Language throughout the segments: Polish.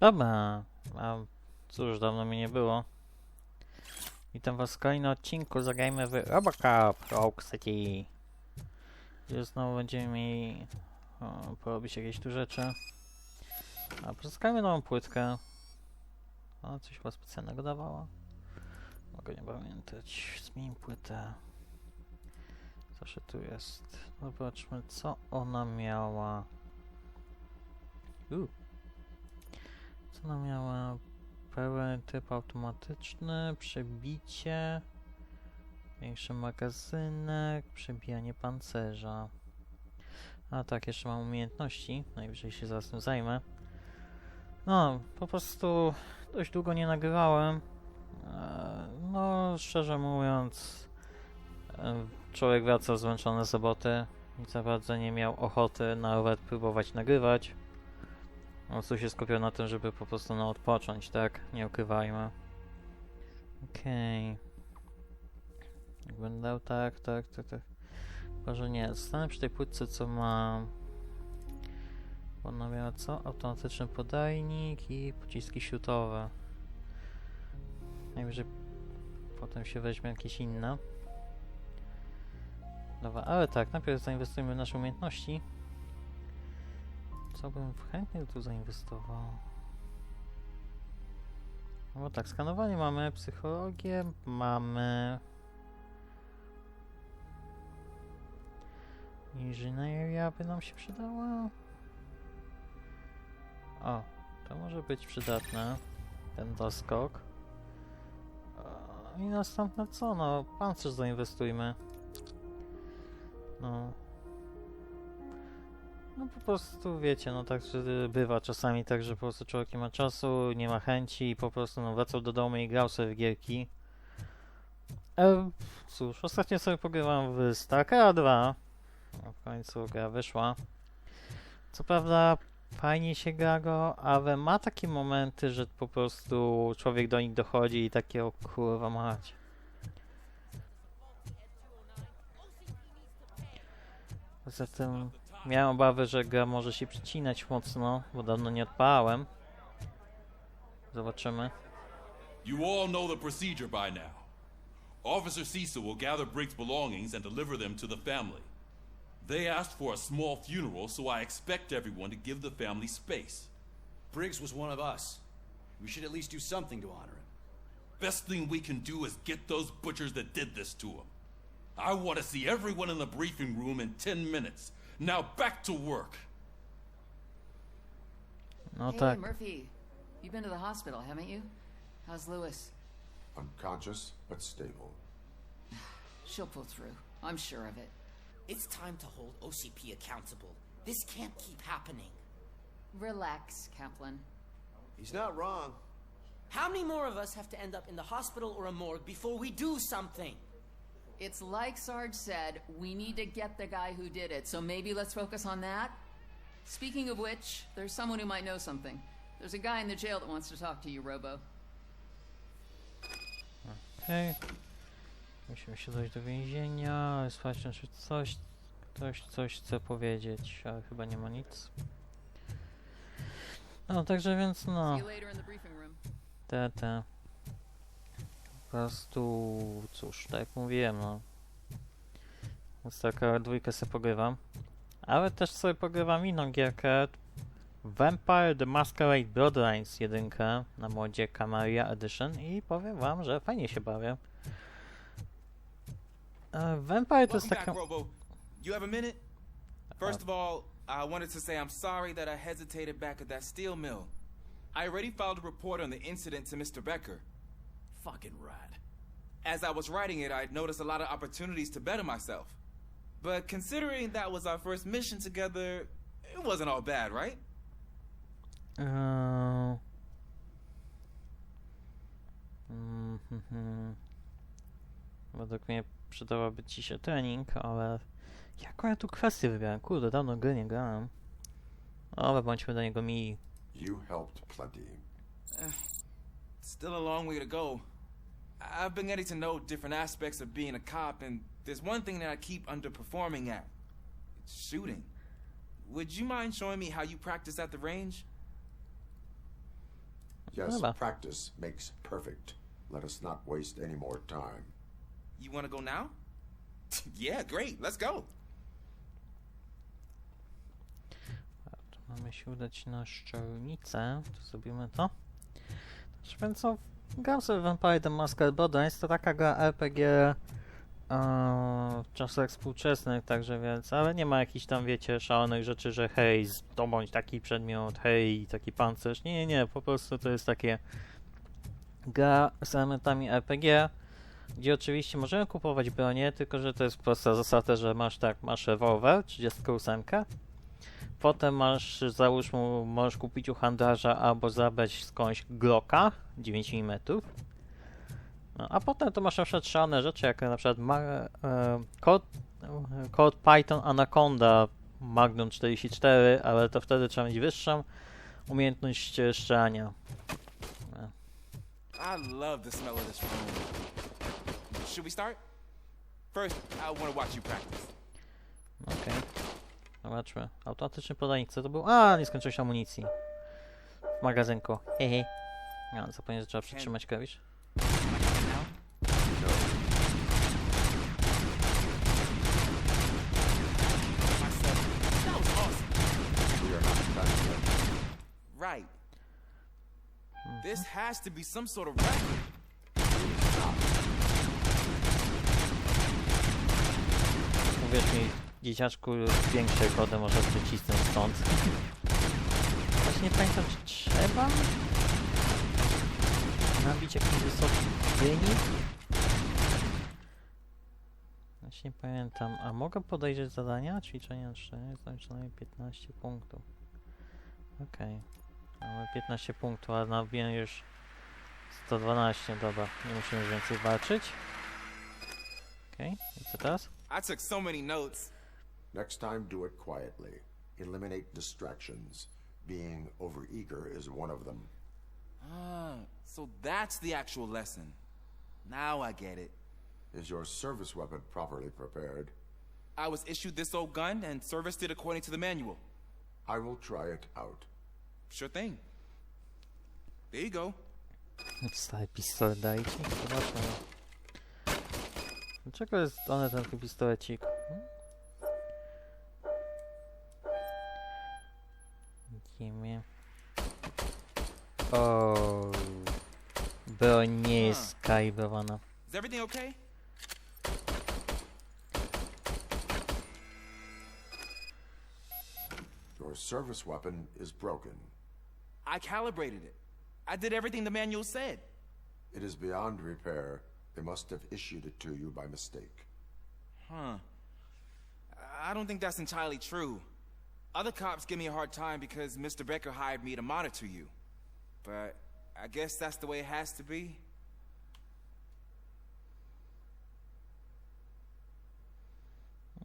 Dobra, a cóż, dawno mi nie było. Witam was w kolejnym odcinku, zagrajmy w Robocup Rogue City. Gdzie znowu będziemy mieli porobić jakieś tu rzeczy. A pozyskajmy nową płytkę. A coś chyba specjalnego dawała? Mogę nie pamiętać. Zmień płytę. Zawsze tu jest. Zobaczmy, co ona miała. Ona miała? Pełen typ automatyczny, przebicie, większy magazynek, przebijanie pancerza. A tak, jeszcze mam umiejętności, najwyżej się zaraz tym zajmę. No, po prostu dość długo nie nagrywałem. E, No, szczerze mówiąc, e, człowiek wraca zmęczony z roboty i za bardzo nie miał ochoty nawet próbować nagrywać. Prostu się skupiał na tym, żeby po prostu no, odpocząć, tak? Nie ukrywajmy. Okej. Jak Będę dał tak, tak, tak, tak. Może nie. Zostanę przy tej płytce, co ma... Ona miała co? Automatyczny podajnik i pociski śrutowe. Najwyżej potem się weźmie jakieś inne. Dobra, ale tak, najpierw zainwestujmy w nasze umiejętności. Co bym chętnie tu zainwestował? No tak, skanowanie mamy, psychologię mamy. Inżynieria by nam się przydała. O, to może być przydatne. Ten doskok. I następne co? No, pancerz zainwestujmy. No, no po prostu wiecie, no tak bywa czasami tak, że po prostu człowiek nie ma czasu, nie ma chęci i po prostu no wracał do domu i grał sobie w gierki. E, cóż, ostatnio sobie pogrywam w Starcraft 2. No, w końcu gra wyszła. Co prawda fajnie się gra go, ale ma takie momenty, że po prostu człowiek do nich dochodzi i takie o kurwa mać. Poza tym Miałem obawy, że gra może się przycinać mocno, bo dawno nie odpalałem. Zobaczymy. You all know the procedure by now. Officer Cecil will gather Briggs' belongings and deliver them to the family. They asked for a small funeral, so I expect everyone to give the family space. Briggs was one of us. We should at least do something to honor him. Best thing we can do is get those butchers that did this to him. I want to see everyone in the briefing room in 10 minutes. Now back to work. No hey, tak. Murphy, you've been to the hospital, haven't you? How's Lewis? Unconscious, but stable. She'll pull through. I'm sure of it. It's time to hold OCP accountable. This can't keep happening. Relax, Kaplan. He's not wrong. How many more of us have to end up in the hospital or a morgue before we do something? It's like Sarge said, we need to get the guy who did it, so maybe let's focus on that. Speaking of which, there's someone who might know something. There's a guy in the jail that wants to talk to you, Robo. Hej. Musimy się dojść do więzienia, sprawdźmy czy coś, ktoś coś chce powiedzieć, ale chyba nie ma nic. No, także więc no, See you later in the briefing room. te, te. Po prostu, cóż, tak jak mówiłem, no. Więc taka dwójkę sobie pogrywam. Ale też sobie pogrywam inną gierkę. Vampire The Masquerade Bloodlines 1 na modzie Camaria Edition i powiem wam, że fajnie się bawię. E, Vampire to jest taka... You have a minute? First of all, I wanted to say I'm sorry that I hesitated back at that steel mill. I already filed a report on the incident to Mr. Becker. Fucking rad. As I was writing it, I noticed a lot of opportunities to better myself. But considering that was our first mission together, it wasn't all bad, right? Eee... Mhm. Według mnie przydałaby ci się trening, ale jaką ja tu kwestię wybieram? Kurde, dawno gry nie grałem. Ale bądźmy do niego mili. You helped plenty. Still a long way to go. I've been getting to know different aspects of being a cop, and there's one thing that I keep underperforming at. It's shooting. Would you mind showing me how you practice at the range? Yes, practice makes perfect. Let us not waste any more time. You want to go now? yeah, great. Let's go. Tu mamy się udać na szczelnicę. To zrobimy to. Znaczy, więc co? Gram sobie Vampire the Masquerade to taka gra RPG e, w czasach współczesnych, także więc, ale nie ma jakichś tam, wiecie, szalonych rzeczy, że hej, zdobądź taki przedmiot, hej, taki pancerz. Nie, nie, nie, po prostu to jest takie gra z elementami RPG, gdzie oczywiście możemy kupować bronię, tylko że to jest prosta zasada, że masz tak, masz rewolwer, 38, Potem masz, załóż mu, możesz kupić u handlarza albo zabrać skądś Glocka 9 mm. No, a potem to masz na przykład szalone rzeczy, jak na przykład ma, e, Code, Code Python Anaconda Magnum 44, ale to wtedy trzeba mieć wyższą umiejętność strzelania. I love the smell of this room. Should we start? First, I want to watch you practice. Okej. Zobaczmy. Automatyczny podajnik, co to był? A, nie skończyłeś amunicji. W magazynku. Hehe. Ja zapomniałem, że trzeba przytrzymać klawisz. Right. This has to be some sort of record. Uwierz mi, dzieciaczku, większe kody może wycisnąć stąd. Właśnie nie pamiętam, czy trzeba nabić jakiś wysoki wynik? Właśnie nie pamiętam. A mogę podejrzeć zadania? Ćwiczenia 4, znam przynajmniej 15 punktów. Okej. Mamy 15 punktów, a nabiłem już 112, dobra. Nie musimy już więcej walczyć. Okej, i co teraz? I took so many notes. Next time, do it quietly. Eliminate distractions. Being overeager is one of them. Ah, so that's the actual lesson. Now I get it. Is your service weapon properly prepared? I was issued this old gun and serviced it according to the manual. I will try it out. Sure thing. There you go. Stary pistolet dajcie. Zobaczmy. Dlaczego jest one ten pistolecik? Widzimy. O, Broń nie jest skalibrowana. Is everything okay? Your service weapon is broken. I calibrated it. I did everything the manual said. It is beyond repair. They must have issued it to you by mistake. Huh. I don't think that's entirely true. Other cops give me a hard time because Mr. Becker hired me to monitor you. But I guess that's the way it has to be.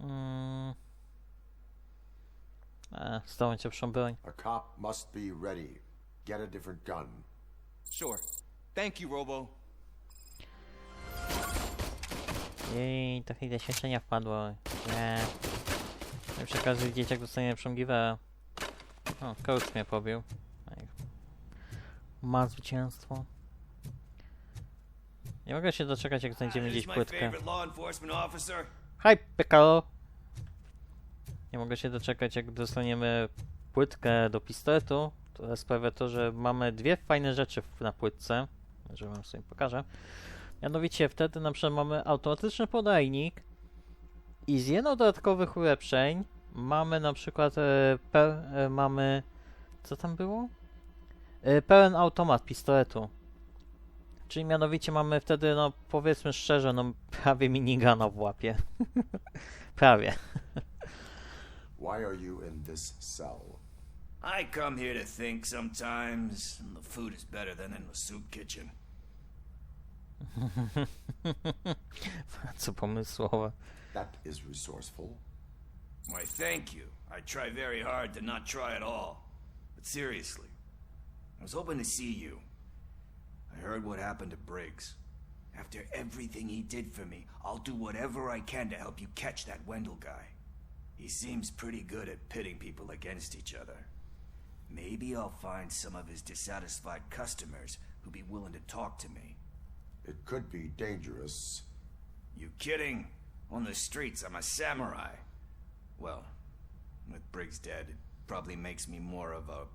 Mm. Zdobądź lepszą broń. A cop must be ready. Get a different gun. Sure. Thank you, Robo. Jej, trochę doświadczenia wpadło. Nie. Nie przy każdy dzieciak dostanie lepszą giwerę. O, coach mnie pobił. Ej. Ma zwycięstwo. Nie mogę się doczekać, jak znajdziemy gdzieś płytkę. Hi, Piccolo! Nie mogę się doczekać, jak dostaniemy płytkę do pistoletu. To sprawia to, że mamy dwie fajne rzeczy na płytce. Że wam sobie pokażę. Mianowicie wtedy na przykład mamy automatyczny podajnik i z jedną dodatkowych ulepszeń mamy na przykład e, pe, e, mamy co tam było? E, pełen automat pistoletu. Czyli mianowicie mamy wtedy, no powiedzmy szczerze, no prawie minigana w łapie. prawie. Why are you in this cell? I come here to think sometimes, and the food is better than in the soup kitchen. Co pomysłowe. That is resourceful. Why, thank you. I try very hard to not try at all. But seriously, I was hoping to see you. I heard what happened to Briggs. After everything he did for me, I'll do whatever I can to help you catch that Wendell guy. He seems pretty good at pitting people against each other. Maybe I'll find some of his dissatisfied customers who'd be willing to talk to me. It could be dangerous. You kidding? On the streets, I'm a samurai. Well, with Briggs dead, it probably makes me more of a.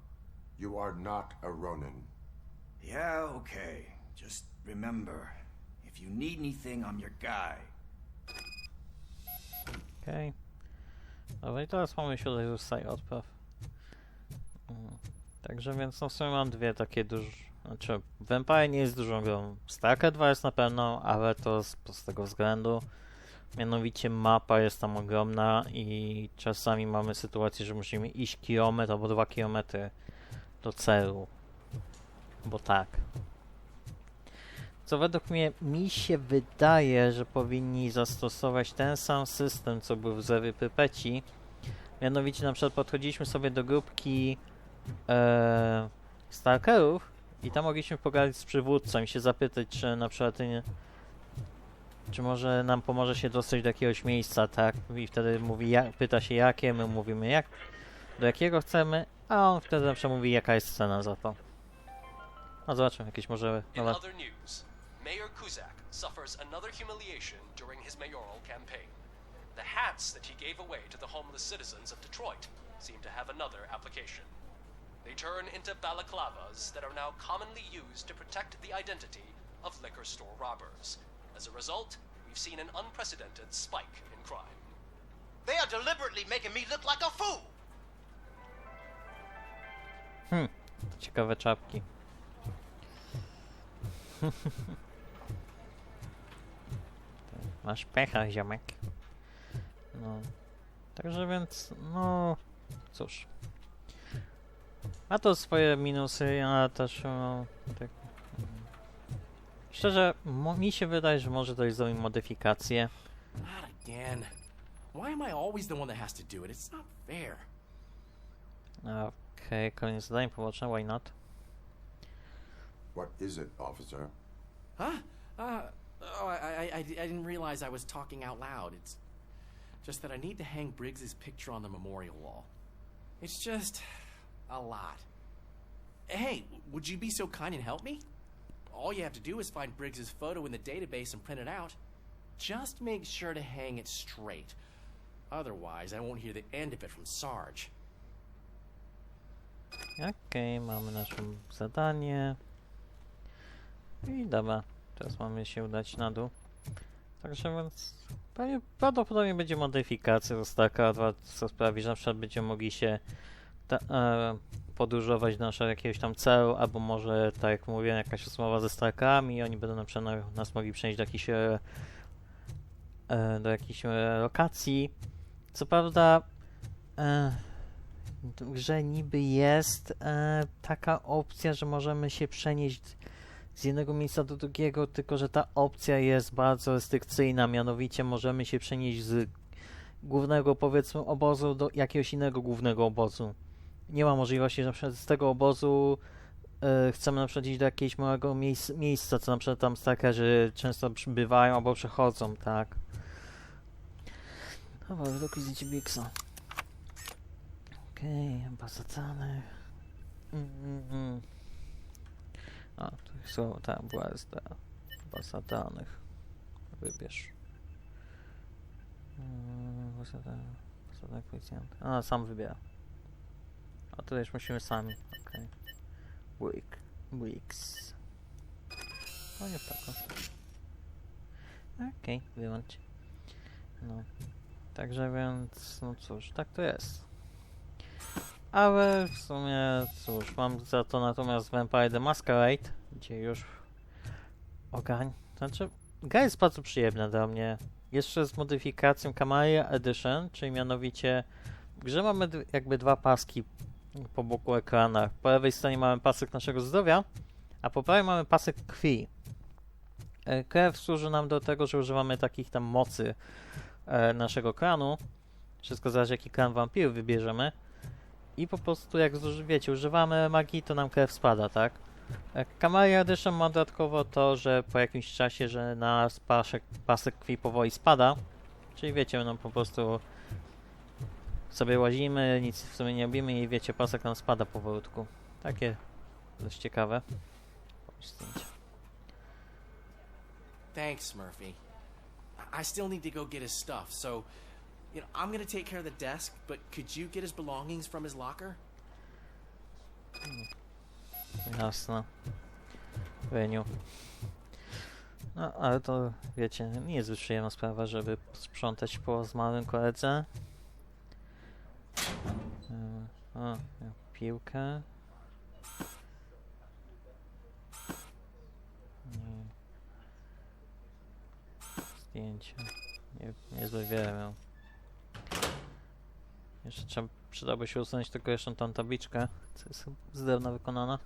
You are not a Ronin. Yeah, okay. Just remember, if you need anything, I'm your guy. Okej. Dobra, i teraz mamy już side odpraw. Mm. Także więc no w sumie mam dwie takie duże... Znaczy, Vampire nie jest dużą grą. Stalker 2 jest na pewno, ale to z prostego względu. Mianowicie mapa jest tam ogromna i czasami mamy sytuację, że musimy iść kilometr albo dwa kilometry do celu. Bo tak. Co według mnie, mi się wydaje, że powinni zastosować ten sam system, co był w Zewy Pypeci. Mianowicie na przykład podchodziliśmy sobie do grupki e, stalkerów i tam mogliśmy pogadać z przywódcą i się zapytać, czy na przykład czy może nam pomoże się dostać do jakiegoś miejsca, tak? I wtedy mówi, jak, pyta się jakie, my mówimy jak, do jakiego chcemy, a on wtedy przykład mówi jaka jest cena za to. No zobaczymy, jakieś może In nowe other news, Mayor Kuzak suffers another humiliation during his mayoral campaign. The hats that he gave away to the homeless citizens of Detroit seem to have another application. They turn into balaclavas that are now commonly used to protect the identity of liquor store robbers. As a result, we've seen an unprecedented spike in crime. They are deliberately making me look like a fool. Hmm, ciekawe czapki. Masz pecha, ziomek. No. Także więc, no... Cóż. Ma to swoje minusy, a też, no... Tak. Szczerze, mi się wydaje, że może dojść do modyfikacje. Not again. Why am I always the one that has to do it? It's not fair. Okej, koniec zadań poboczne, why not? What is it, officer? Huh? Uh, oh, I, I, I, I didn't realize I was talking out loud. It's just that I need to hang Briggs's picture on the memorial wall. It's just a lot. Hey, would you be so kind and help me? All you have to do is find Briggs's photo in the database and print it out. Just make sure to hang it straight. Otherwise, I won't hear the end of it from Sarge. Okej, mamy nasze zadanie. I dobra, teraz mamy się udać na dół. Także więc prawdopodobnie będzie modyfikacja do Staka 2, co sprawi, że na przykład będziemy mogli się ta, e, podróżować do naszego jakiegoś tam celu, albo może, tak jak mówiłem, jakaś rozmowa ze Starkami i oni będą na przykład na, nas mogli przenieść do jakichś e, e, do jakichś e, lokacji. Co prawda e, w grze niby jest e, taka opcja, że możemy się przenieść z jednego miejsca do drugiego, tylko że ta opcja jest bardzo restrykcyjna, mianowicie możemy się przenieść z głównego powiedzmy obozu do jakiegoś innego głównego obozu. Nie ma możliwości, że na przykład z tego obozu e, chcemy na przykład iść do jakiegoś małego miejsc, miejsca, co na przykład tam stakerzy często przybywają albo przechodzą, tak. Dobra, wydrukuj zdjęcie Bixa. Okej, baza danych. Mm, mm, mm. A, tu są, tam była SD. Baza danych. Wybierz. Mm, Baza danych, policjanta. A, sam wybiera. A tutaj już musimy sami. Okej. Week. Weeks. No nie tak. Okej, wyłącz. No. Także więc, no cóż, tak to jest. Ale w sumie, cóż, mam za to natomiast Vampire the Masquerade, gdzie już ogań. Znaczy, gra jest bardzo przyjemna dla mnie. Jeszcze z modyfikacją Kamaria Edition, czyli mianowicie w grze mamy jakby dwa paski po boku ekrana. Po lewej stronie mamy pasek naszego zdrowia, a po prawej mamy pasek krwi. E, Krew służy nam do tego, że używamy takich tam mocy e, naszego kranu. Wszystko zależy jaki klan wampirów wybierzemy. I po prostu jak wiecie, używamy magii, to nam krew spada, tak? Kamaria Edition ma dodatkowo to, że po jakimś czasie, że nasz pasek, pasek krwi powoli spada. Czyli wiecie, no po prostu sobie łazimy, nic w sumie nie robimy i wiecie, pasek nam spada powolutku. Takie dość ciekawe. Thanks, Murphy. I- still need to go get his stuff, so, you know, I'm gonna take care of the desk, but could you get his belongings from his locker? Jasne. Weniu. No, ale to, wiecie, nie jest już przyjemna sprawa, żeby sprzątać po zmarłym koledze. O, miał piłkę. Nie. Zdjęcie. Nie, niezłe wiele miał. Jeszcze trzeba, przydałoby się usunąć tylko jeszcze tą tabliczkę, co jest z drewna wykonana.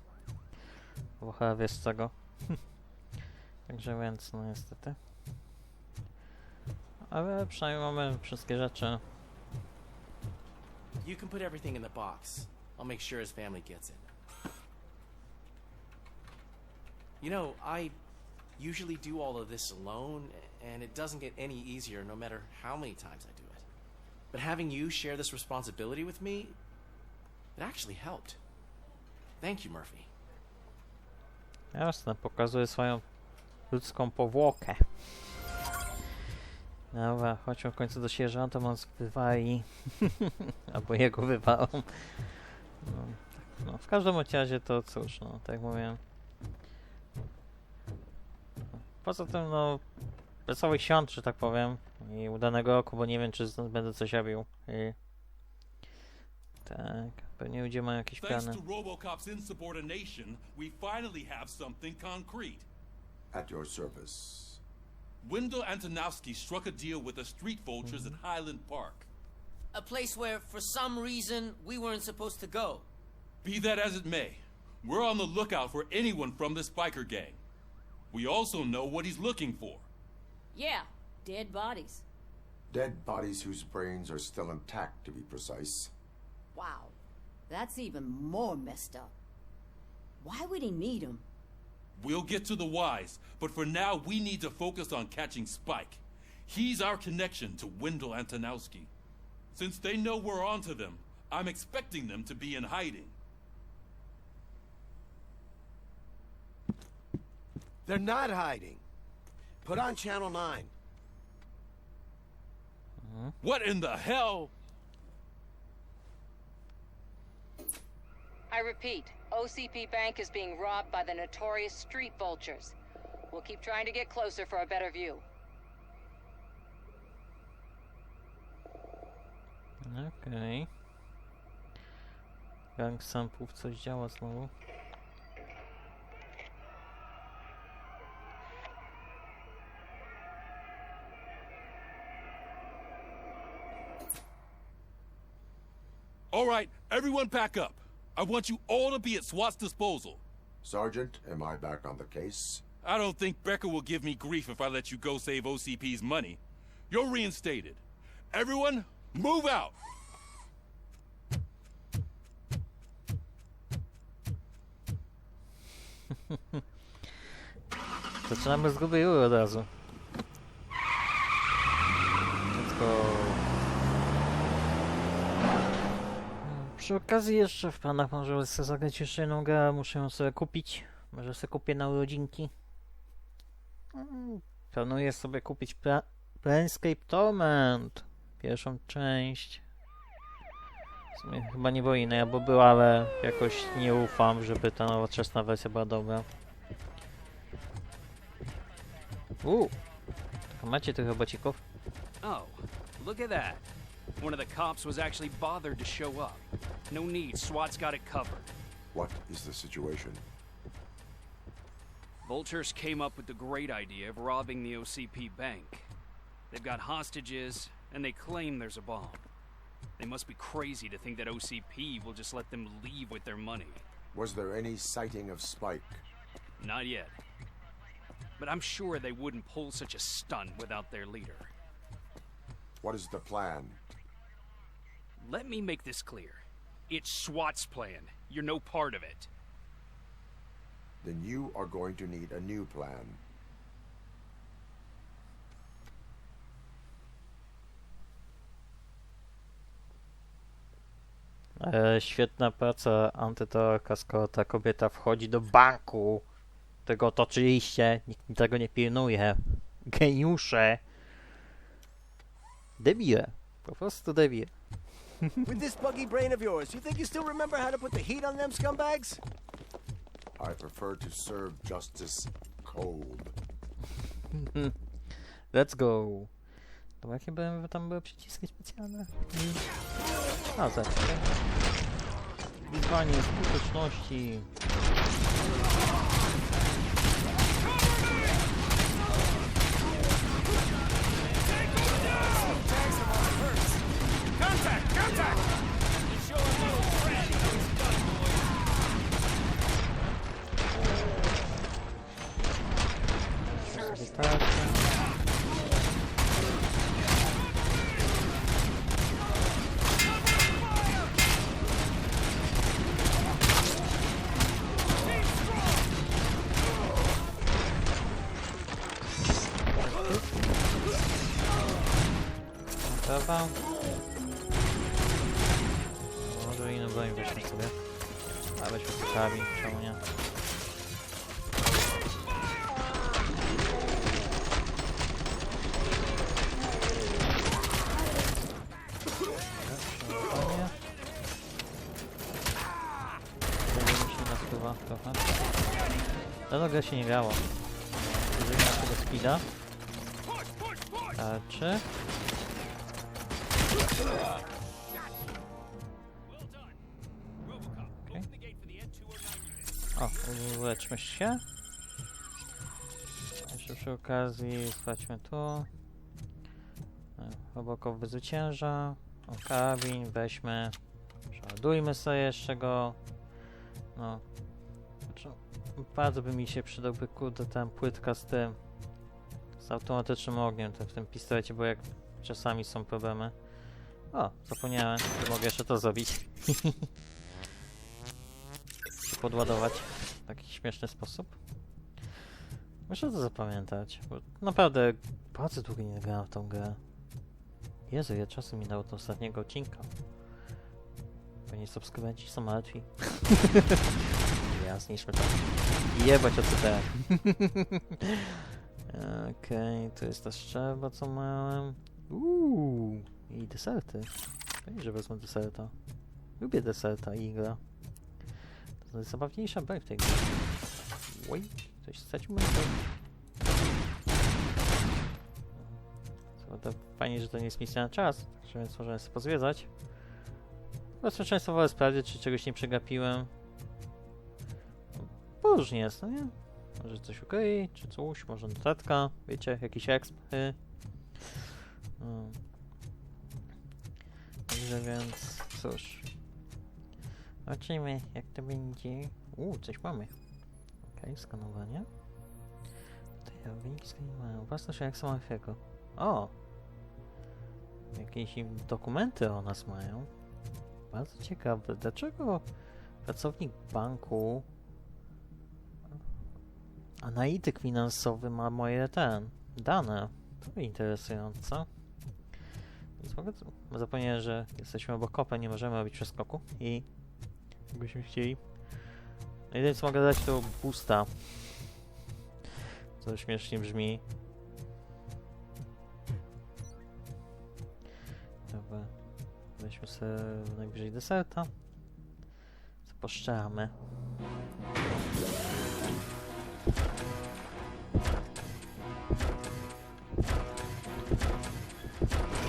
Bo chyba wiesz czego. Także więc, no niestety. Ale przynajmniej mamy wszystkie rzeczy. You can put everything in the box. I'll make sure his family gets it. You know, I usually do all of this alone, and it doesn't get any easier no matter how many times I do it. But having you share this responsibility with me, it actually helped. Thank you, Murphy. Jasne, pokazuje swoją ludzką powłokę. Dobra, chodźmy w końcu do sierżanta, on wywali. Albo jego wywalą. No, tak, no, w każdym razie to cóż, no, tak jak mówię. Poza tym, no, wesołych świąt, że tak powiem. I udanego roku, bo nie wiem, czy będę coś robił. I... Tak, pewnie ludzie mają jakieś plany. to Robocop's insubordination, we finally have something concrete. At your service. Wendell Antonowski struck a deal with the street vultures at mm-hmm. Highland Park. A place where, for some reason, we weren't supposed to go. Be that as it may, we're on the lookout for anyone from this biker gang. We also know what he's looking for. Yeah, dead bodies. Dead bodies whose brains are still intact, to be precise. Wow, that's even more messed up. Why would he need them? We'll get to the whys, but for now we need to focus on catching Spike. He's our connection to Wendell Antonowski. Since they know we're onto them, I'm expecting them to be in hiding. They're not hiding. Put on Channel 9. What in the hell? I repeat, OCP Bank is being robbed by the notorious street vultures. We'll keep trying to get closer for a better view. Okej. Gang sampów coś działa znowu. All right, everyone pack up. I want you all to be at SWAT's disposal. Sergeant, am I back on the case? I don't think Becker will give me grief if I let you go save OCP's money. You're reinstated. Everyone, move out! Zaczynamy z grubej rury od razu. Let's Przy okazji jeszcze w planach może sobie zagrać jeszcze jedną grę, muszę ją sobie kupić. Może sobie kupię na urodzinki. Mm, Planuję sobie kupić Pla Planescape Torment. Pierwszą część. W sumie chyba nie było innej, bo była, ale jakoś nie ufam, żeby ta nowoczesna wersja była dobra. Uuu, macie tych robocików? Oh, look at that. One of the cops was actually bothered to show up. No need, SWAT's got it covered. What is the situation? Vultures came up with the great idea of robbing the OCP bank. They've got hostages, and they claim there's a bomb. They must be crazy to think that OCP will just let them leave with their money. Was there any sighting of Spike? Not yet. But I'm sure they wouldn't pull such a stunt without their leader. What is the plan? Let me make this clear. It's SWAT's plan. You're no part of it. Then you are going to need a new plan. E, świetna praca antyterrorka, skoro ta kobieta wchodzi do banku. Tego otoczyliście, nikt tego nie pilnuje. Geniusze. Debile. Po prostu debile. With this buggy brain of yours, you think you still remember how to put the heat on them scumbags? I prefer to serve justice cold. Let's go. To jakie były, tam były przyciski specjalne? A, zaczekaj. Wyzwanie skuteczności. Wystarczy. Prawa. Może inną broń weźmy sobie. A weźmy karabin, czemu nie? Przeładowanie. Zajmiemy się na spływa trochę. Dawno grę się nie grało. Jeżeli naszego speeda. Tarczy. O, uleczmy się. Jeszcze przy okazji sprawdźmy tu. Robokow wyzwycięża. O, karabin weźmy. Przeładujmy sobie jeszcze go. No. Bardzo by mi się przydałby, kurde, ten płytka z tym. Z automatycznym ogniem w tym pistolecie, bo jak czasami są problemy. O, zapomniałem, mogę jeszcze to zrobić. Podładować w taki śmieszny sposób. Muszę to zapamiętać, bo naprawdę bardzo długo nie grałem w tą grę. Jezu, ja czasu minęło do ostatniego odcinka. Pewnie subskrybenci są martwi. ja zniszczmy to. Jebać. Okej, to jest ta szczerba, co miałem. Uuu, i deserty. Pewnie, że wezmę deserta. Lubię deserta i igra. To jest zabawniejsza broń w tej grze. Oj, coś stracił moją to fajnie, że to nie jest misja na czas, więc możemy sobie pozwiedzać. Wolę sprawdzić, czy czegoś nie przegapiłem. Różnie jest, no nie? Może coś ukryj, czy coś, może notatka, wiecie, jakiś exp. y. No. Także więc, cóż. Zobaczymy, jak to będzie. Uuu, coś mamy. Okej, skanowanie. Tutaj wyniki skanowania. Własność jak Marfiego. O! Jakieś dokumenty o nas mają. Bardzo ciekawe. Dlaczego pracownik banku analityk finansowy ma moje ten dane? To interesujące. Więc mogę... Zapomniałem, że jesteśmy obok kopy, nie możemy robić przeskoku i jakbyśmy chcieli. No Jedyne co mogę dać to boosta. Co śmiesznie brzmi. Dobra. Weźmy sobie najbliżej deserta. Co poszczeramy.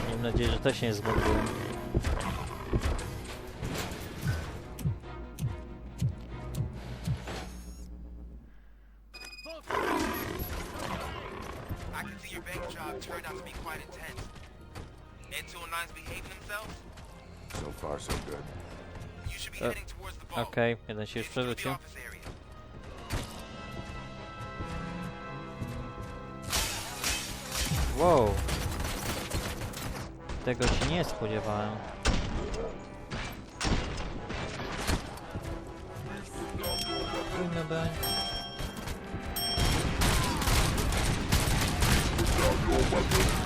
Mam nadzieję, że też nie zbędłem. I can see your bank job turned out to be quite intense. N209's behaving themselves? So far, so good. You should be E, heading towards the ball. Okej, jeden się już Into Tego się nie spodziewałem. Pójmy broń. Okej.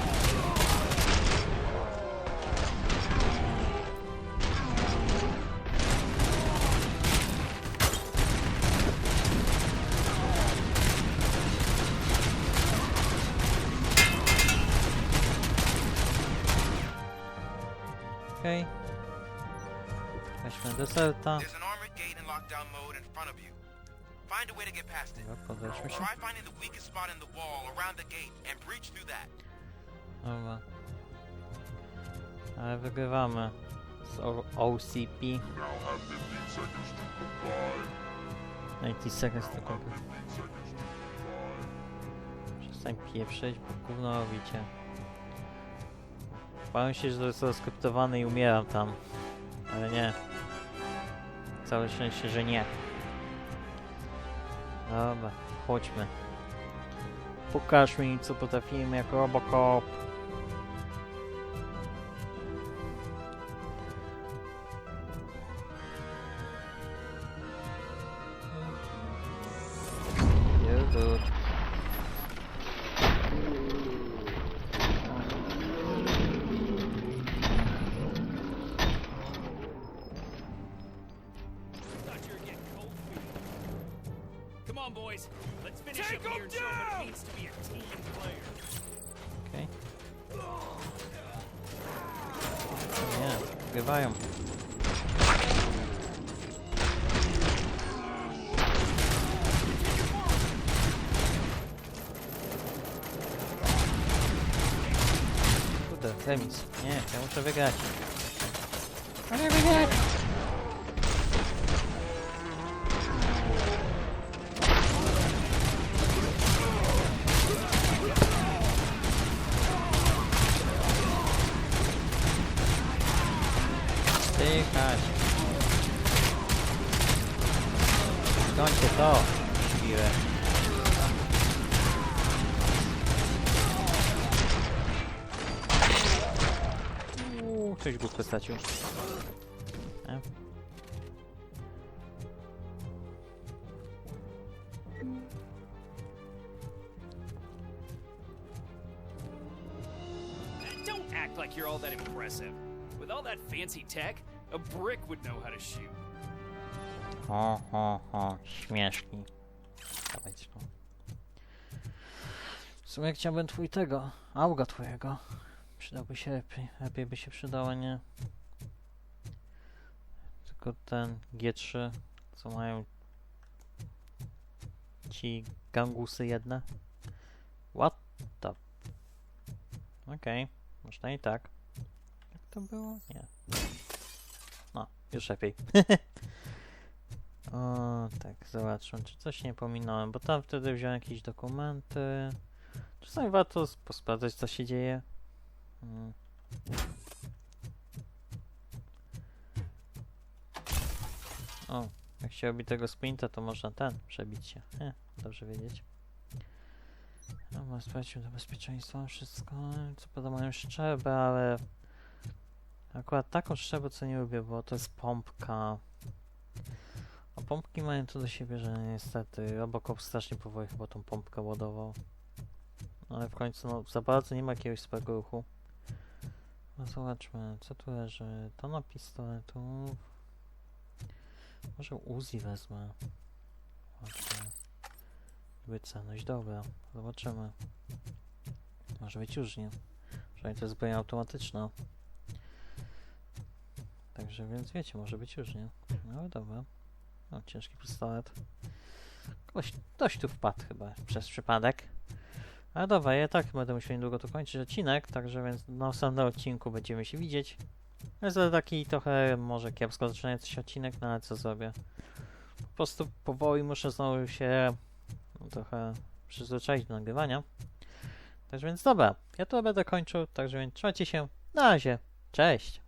You. Find a way to get past it. Dobra, podeszmy się. Try finding the weakest spot in the wall around the gate and breach through that. Dobra. Ale wygrywamy z O- OCP. 90 seconds to complete. Przestań pieprzyć, bo gówno robicie. Bałem się, że to jest rozkryptowany i umieram tam. Ale nie. Całe szczęście, że nie. Dobra, chodźmy. Pokaż mi, co potrafimy jako Robocop. Mogę wygrać! Tychać. Skończcie to, siłę. Uuu, ktoś głupkę stracił. To shoot. Ho, ho, ho, śmieszki. Dawajcie tu. W sumie chciałbym twój tego, auga twojego. Przydałby się lepiej, lepiej by się przydało, nie? Tylko ten G3, co mają ci gangusy jedne. What the... Okej, można i tak. Jak to było? Nie. No, już lepiej. O, tak, zobaczmy, czy coś nie pominąłem, bo tam wtedy wziąłem jakieś dokumenty. Czasami warto posprawdzać, co się dzieje. Mm. O, jak się robi tego sprinta, to można ten przebić się. Nie, dobrze wiedzieć. Dobra, sprawdźmy do bezpieczeństwa wszystko. Co prawda mają szczerbę, ale akurat taką szczerbę, co nie lubię, bo to jest pompka. A pompki mają to do siebie, że niestety Robocop strasznie powoli chyba tą pompkę ładował. Ale w końcu no, za bardzo nie ma jakiegoś swego ruchu. No zobaczmy, co tu leży. To na pistoletu. Może Uzi wezmę. Zobaczmy. Niby cenność, dobra. Zobaczymy. Może być już nie. Przynajmniej to jest broń automatyczna. Także więc wiecie, może być już nie. No dobra. O, ciężki pistolet. Ktoś, ktoś tu wpadł chyba przez przypadek. Ale dobra, ja tak będę musiał niedługo to kończyć odcinek, także więc na następnym odcinku będziemy się widzieć. Jest to taki trochę może kiepsko zaczynający odcinek, no ale co zrobię. Po prostu powoli muszę znowu się no, trochę przyzwyczaić do nagrywania. Także więc dobra, ja to będę kończył, także więc trzymajcie się. Na razie, cześć!